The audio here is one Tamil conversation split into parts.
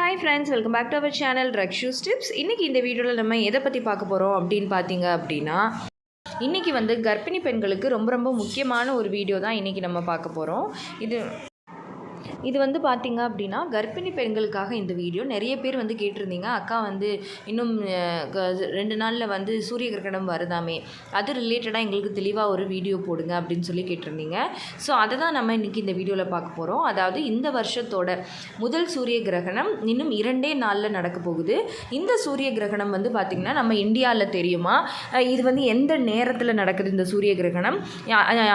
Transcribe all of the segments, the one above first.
Hi friends welcome back to our channel Rakshu's tips இன்றைக்கி இந்த வீடியோவில் நம்ம எதை பற்றி பார்க்க போகிறோம் அப்படின்னு பார்த்தீங்க அப்படின்னா இன்றைக்கி வந்து கர்ப்பிணி பெண்களுக்கு ரொம்ப ரொம்ப முக்கியமான ஒரு வீடியோ தான் இன்றைக்கி நம்ம பார்க்க போகிறோம் இது இது வந்து பார்த்திங்க அப்படின்னா கர்ப்பிணி பெண்களுக்காக இந்த வீடியோ. நிறைய பேர் வந்து கேட்டிருந்தீங்க அக்கா வந்து இன்னும் க- ரெண்டு நாளில் வந்து சூரிய கிரகணம் வருதாமே அது ரிலேட்டடாக எங்களுக்கு தெளிவாக ஒரு வீடியோ போடுங்க அப்படின்னு சொல்லி கேட்டிருந்தீங்க. ஸோ அதை தான் நம்ம இன்றைக்கி இந்த வீடியோவில் பார்க்க போகிறோம் அதாவது இந்த வருஷத்தோட முதல் சூரிய கிரகணம் இன்னும் இரண்டே நாளில் நடக்க போகுது. இந்த சூரிய கிரகணம் வந்து பார்த்திங்கன்னா நம்ம இந்தியாவில் தெரியுமா? இது வந்து எந்த நேரத்தில் நடக்குது இந்த சூரிய கிரகணம்?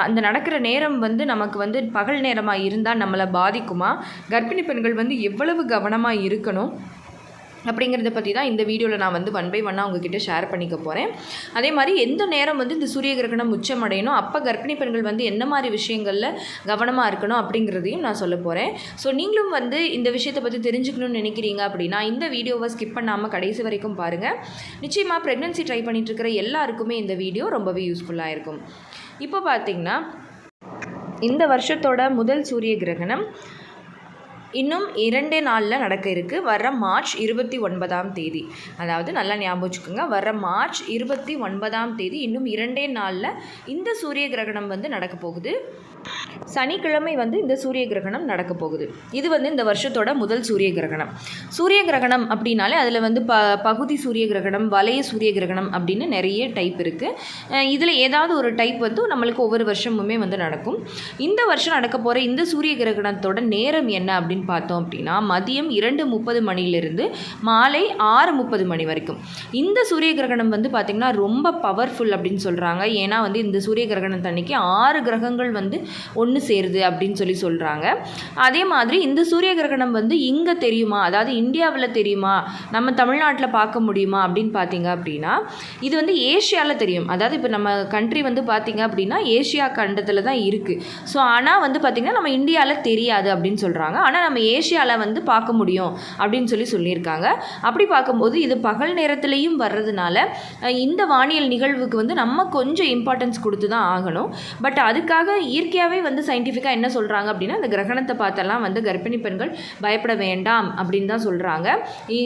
அந்த நடக்கிற நேரம் வந்து நமக்கு வந்து பகல் நேரமாக இருந்தால் நம்மளை பாதிக்கும். கர்ப்பிணி பெண்கள் வந்து எவ்வளவு கவனமாக இருக்கணும் அப்படிங்கிறத பற்றி தான் இந்த வீடியோவில் நான் வந்து ஒன் பை ஒன்னாக உங்ககிட்ட ஷேர் பண்ணிக்க போகிறேன் அதே மாதிரி எந்த நேரம் வந்து இந்த சூரிய கிரகணம் உச்சமடையணும் அப்போ கர்ப்பிணி பெண்கள் வந்து என்ன மாதிரி விஷயங்களில் கவனமாக இருக்கணும் அப்படிங்கிறதையும் நான் சொல்ல போகிறேன் ஸோ நீங்களும் வந்து இந்த விஷயத்தை பற்றி தெரிஞ்சுக்கணும்னு நினைக்கிறீங்க அப்படின்னா இந்த வீடியோவை ஸ்கிப் பண்ணாமல் கடைசி வரைக்கும் பாருங்கள் நிச்சயமாக ப்ரெக்னன்சி ட்ரை பண்ணிட்டு இருக்கிற எல்லாருக்குமே இந்த வீடியோ ரொம்பவே யூஸ்ஃபுல்லாக இருக்கும். இப்போ பார்த்திங்கன்னா இந்த வருஷத்தோட முதல் சூரிய கிரகணம் இன்னும் இரண்டே நாளில் நடக்க இருக்குது வர மார்ச் இருபத்தி ஒன்பதாம் தேதி. அதாவது நல்லா ஞாபகம் வச்சுக்கோங்க. வர மார்ச் இருபத்தி ஒன்பதாம் தேதி இன்னும் இரண்டே நாளில் இந்த சூரிய கிரகணம் வந்து நடக்க போகுது. சனிக்கிழமை வந்து இந்த சூரிய கிரகணம் நடக்க போகுது. இது வந்து இந்த வருஷத்தோட முதல் சூரிய கிரகணம். சூரிய கிரகணம் அப்படின்னாலே அதில் வந்து ப பகுதி சூரிய கிரகணம் வலைய சூரிய கிரகணம் அப்படின்னு நிறைய டைப் இருக்குது இதில் ஏதாவது ஒரு டைப் வந்து நம்மளுக்கு ஒவ்வொரு வருஷமுமே வந்து நடக்கும். இந்த வருஷம் நடக்க போகிற இந்த சூரிய கிரகணத்தோட நேரம் என்ன அப்படின்னு பார்த்தோம் அப்படின்னா மதியம் இரண்டு முப்பது மணியிலிருந்து மாலை ஆறு முப்பது மணி வரைக்கும். இந்த சூரிய கிரகணம் வந்து பார்த்திங்கன்னா ரொம்ப பவர்ஃபுல் அப்படின்னு சொல்கிறாங்க ஏன்னா வந்து இந்த சூரிய கிரகணம் அன்னைக்கு ஆறு கிரகங்கள் வந்து ஒன்று சேருது அப்படின்னு சொல்லி சொல்கிறாங்க அதே மாதிரி இந்த சூரிய கிரகணம் வந்து இங்கே தெரியுமா? அதாவது இந்தியாவில் தெரியுமா? நம்ம தமிழ்நாட்டில் பார்க்க முடியுமா அப்படின்னு பார்த்தீங்க அப்படின்னா இது வந்து ஏஷியாவில் தெரியும். அதாவது இப்போ நம்ம கண்ட்ரி வந்து பார்த்தீங்க அப்படின்னா ஏஷியா கண்டத்தில் தான் இருக்குது ஸோ ஆனால் வந்து பார்த்திங்கன்னா நம்ம இந்தியாவில் தெரியாது அப்படின்னு சொல்கிறாங்க ஆனால் நம்ம நம்ம ஏஷியாவில் வந்து பார்க்க முடியும் அப்படின்னு சொல்லி சொல்லியிருக்காங்க. அப்படி பார்க்கும்போது இது பகல் நேரத்துலேயும் வர்றதுனால இந்த வானியல் நிகழ்வுக்கு வந்து நம்ம கொஞ்சம் இம்பார்ட்டன்ஸ் கொடுத்து தான் ஆகணும். பட் அதுக்காக இயற்கையாகவே வந்து சயின்டிஃபிக்காக என்ன சொல்கிறாங்க அப்படின்னா இந்த கிரகணத்தை பார்த்தெல்லாம் வந்து கர்ப்பிணி பெண்கள் பயப்பட வேண்டாம் அப்படின்னு தான் சொல்கிறாங்க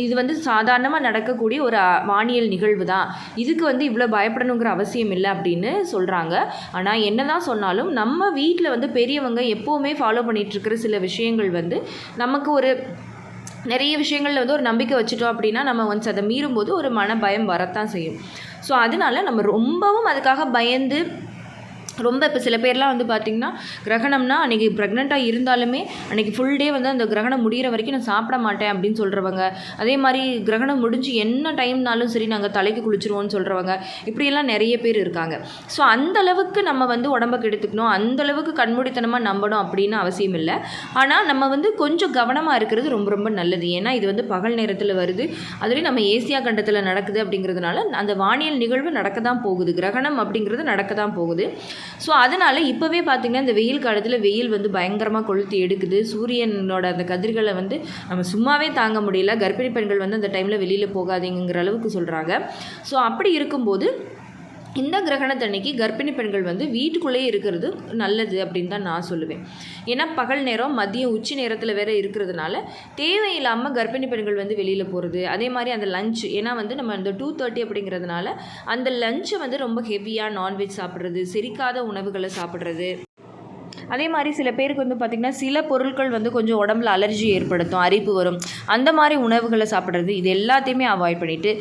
இது வந்து சாதாரணமாக நடக்கக்கூடிய ஒரு வானியல் நிகழ்வு தான் இதுக்கு வந்து இவ்வளோ பயப்படணுங்கிற அவசியம் இல்லை அப்படின்னு சொல்கிறாங்க ஆனால் என்ன தான் சொன்னாலும் நம்ம வீட்டில் வந்து பெரியவங்க எப்போவுமே ஃபாலோ பண்ணிகிட்ருக்கிற சில விஷயங்கள் வந்து நமக்கு ஒரு நிறைய விஷயங்களில் வந்து ஒரு நம்பிக்கை வச்சுட்டோம் அப்படின்னா நம்ம ஒன்ஸ் அதை மீறும்போது ஒரு மன பயம் வரத்தான் செய்யும். ஸோ அதனால நம்ம ரொம்பவும் அதுக்காக பயந்து ரொம்ப இப்போ சில பேர்லாம் வந்து பார்த்திங்கன்னா கிரகணம்னா அன்றைக்கி ப்ரெக்னெண்ட்டாக இருந்தாலுமே அன்றைக்கி ஃபுல் டே வந்து அந்த கிரகணம் முடிகிற வரைக்கும் நான் சாப்பிட மாட்டேன் அப்படின்னு சொல்கிறவங்க அதே மாதிரி கிரகணம் முடிஞ்சு என்ன டைம்னாலும் சரி நாங்கள் தலைக்கு குளிச்சிருவோம்னு சொல்கிறவங்க இப்படியெல்லாம் நிறைய பேர் இருக்காங்க. ஸோ அந்தளவுக்கு நம்ம வந்து உடம்பை கெடுத்துக்கணும். அந்த அளவுக்கு கண்மூடித்தனமாக நம்பணும் அப்படின்னு அவசியம் இல்லை. ஆனால் நம்ம வந்து கொஞ்சம் கவனமாக இருக்கிறது ரொம்ப ரொம்ப நல்லது. ஏன்னா இது வந்து பகல் நேரத்தில் வருது. அதுலேயும் நம்ம ஏசியா கண்டத்தில் நடக்குது அப்படிங்கிறதுனால அந்த வானியல் நிகழ்வு நடக்க தான் போகுது. கிரகணம் அப்படிங்கிறது நடக்க தான் போகுது. ஸோ அதனால் இப்போவே பார்த்திங்கன்னா இந்த வெயில் காலத்தில் வெயில் வந்து பயங்கரமாக கொளுத்தி எடுக்குது. சூரியனோட அந்த கதிர்களை வந்து நம்ம சும்மாவே தாங்க முடியல. கர்ப்பிணி பெண்கள் வந்து அந்த டைமில் வெளியில் போகாதீங்கிற அளவுக்கு சொல்கிறாங்க ஸோ அப்படி இருக்கும்போது இந்த கிரகணத்தன்னைக்கு கர்ப்பிணி பெண்கள் வந்து வீட்டுக்குள்ளேயே இருக்கிறது நல்லது அப்படின்னு தான் நான் சொல்லுவேன். ஏன்னா பகல் நேரம் மதியம் உச்சி நேரத்தில் வேறு இருக்கிறதுனால தேவையில்லாமல் கர்ப்பிணி பெண்கள் வந்து வெளியில் போகிறது அதே மாதிரி அந்த லஞ்ச் ஏன்னா வந்து நம்ம இந்த டூ தேர்ட்டி அப்படிங்கிறதுனால அந்த லஞ்சை வந்து ரொம்ப ஹெவியாக நான்வெஜ் சாப்பிட்றது செரிக்காத உணவுகளை சாப்பிட்றது. அதே மாதிரி சில பேருக்கு வந்து பார்த்திங்கன்னா சில பொருட்கள் வந்து கொஞ்சம் உடம்புல அலர்ஜி ஏற்படுத்தும் அரிப்பு வரும். அந்த மாதிரி உணவுகளை சாப்பிட்றது இது எல்லாத்தையுமே அவாய்ட் பண்ணிவிட்டு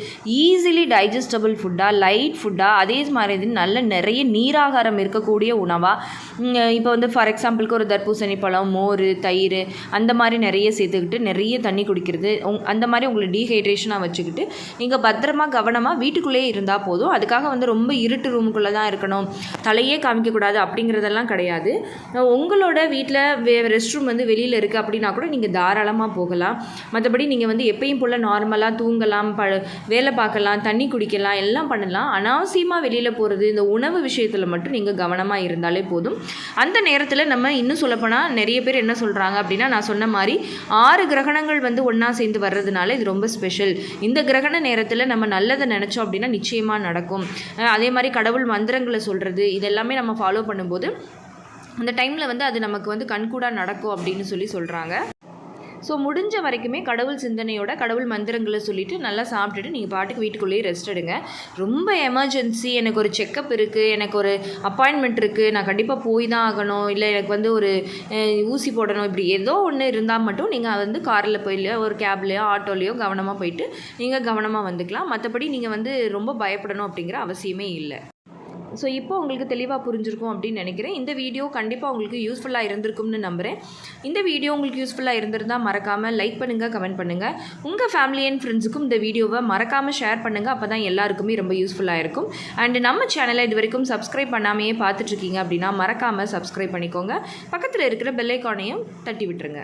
ஈஸிலி டைஜஸ்டபிள் ஃபுட்டாக லைட் ஃபுட்டாக அதே மாதிரி இது நல்ல நிறைய நீராகாரம் இருக்கக்கூடிய உணவாக இப்போ வந்து ஃபார் எக்ஸாம்பிளுக்கு ஒரு தர்பூசணி பழம் மோர் தயிர் அந்த மாதிரி நிறைய சேர்த்துக்கிட்டு நிறைய தண்ணி குடிக்கிறது. உங் அந்த மாதிரி உங்களை டீஹைட்ரேஷனாக வச்சுக்கிட்டு நீங்கள் பத்திரமா கவனமாக வீட்டுக்குள்ளேயே இருந்தால் போதும். அதுக்காக வந்து ரொம்ப இருட்டு ரூமுக்குள்ளே தான் இருக்கணும். தலையே காமிக்கக்கூடாது அப்படிங்கிறதெல்லாம் கிடையாது. உங்களோட வீட்டில் வே ரெஸ்ட் ரூம் வந்து வெளியில் இருக்குது அப்படின்னா கூட நீங்கள் தாராளமாக போகலாம். மற்றபடி நீங்கள் வந்து எப்பயும் போல் நார்மலாக தூங்கலாம் ப வேலை பார்க்கலாம் தண்ணி குடிக்கலாம் எல்லாம் பண்ணலாம். அனாவசியமாக வெளியில் போகிறது இந்த உணவு விஷயத்தில் மட்டும் நீங்கள் கவனமாக இருந்தாலே போதும். அந்த நேரத்தில் நம்ம இன்னும் சொல்லப்போனால் நிறைய பேர் என்ன சொல்கிறாங்க அப்படின்னா நான் சொன்ன மாதிரி ஆறு கிரகணங்கள் வந்து ஒன்றா சேர்ந்து வர்றதுனால இது ரொம்ப ஸ்பெஷல் இந்த கிரகண நேரத்தில் நம்ம நல்லதை நினச்சோம் அப்படின்னா நிச்சயமாக நடக்கும். அதே மாதிரி கடவுள் மந்திரங்களை சொல்கிறது இதெல்லாமே நம்ம ஃபாலோ பண்ணும்போது அந்த டைமில் வந்து அது நமக்கு வந்து கண்கூடாக நடக்கும் அப்படின்னு சொல்லி சொல்கிறாங்க ஸோ முடிஞ்ச வரைக்குமே கடவுள் சிந்தனையோட கடவுள் மந்திரங்களை சொல்லிவிட்டு நல்லா சாப்பிட்டுட்டு நீங்கள் பாட்டுக்கு வீட்டுக்குள்ளேயே ரெஸ்ட் எடுங்க. ரொம்ப எமர்ஜென்சி எனக்கு ஒரு செக்கப் இருக்குது எனக்கு ஒரு அப்பாயின்மெண்ட் இருக்குது நான் கண்டிப்பாக போய் தான் ஆகணும் இல்லை எனக்கு வந்து ஒரு ஊசி போடணும் இப்படி ஏதோ ஒன்று இருந்தால் மட்டும் நீங்கள் வந்து காரில் போயிலையோ ஒரு கேப்லையோ ஆட்டோலையோ கவனமாக போயிட்டு நீங்கள் கவனமாக வந்துக்கலாம். மற்றபடி நீங்கள் வந்து ரொம்ப பயப்படணும் அப்படிங்கிற அவசியமே இல்லை. ஸோ இப்போ உங்களுக்கு தெளிவாக புரிஞ்சிருக்கும் அப்படின்னு நினைக்கிறேன். இந்த வீடியோ கண்டிப்பாக உங்களுக்கு யூஸ்ஃபுல்லாக இருந்திருக்கும்னு நம்புகிறேன் இந்த வீடியோ உங்களுக்கு யூஸ்ஃபுல்லாக இருந்திருந்தால் மறக்காமல் லைக் பண்ணுங்கள் கமெண்ட் பண்ணுங்கள் உங்கள் ஃபேமிலி அண்ட் ஃப்ரெண்ட்ஸுக்கும் இந்த வீடியோவை மறக்காமல் ஷேர் பண்ணுங்கள் அப்போ தான் எல்லாருக்குமே ரொம்ப யூஸ்ஃபுல்லாக இருக்கும். அண்டு நம்ம சேனலை இது வரைக்கும் சப்ஸ்கிரைப் பண்ணாமையே பார்த்துட்ருக்கீங்க அப்படின்னா மறக்காமல் சப்ஸ்கிரைப் பண்ணிக்கோங்க. பக்கத்தில் இருக்கிற பெல்லைக்கானையும் தட்டி விட்டுருங்க.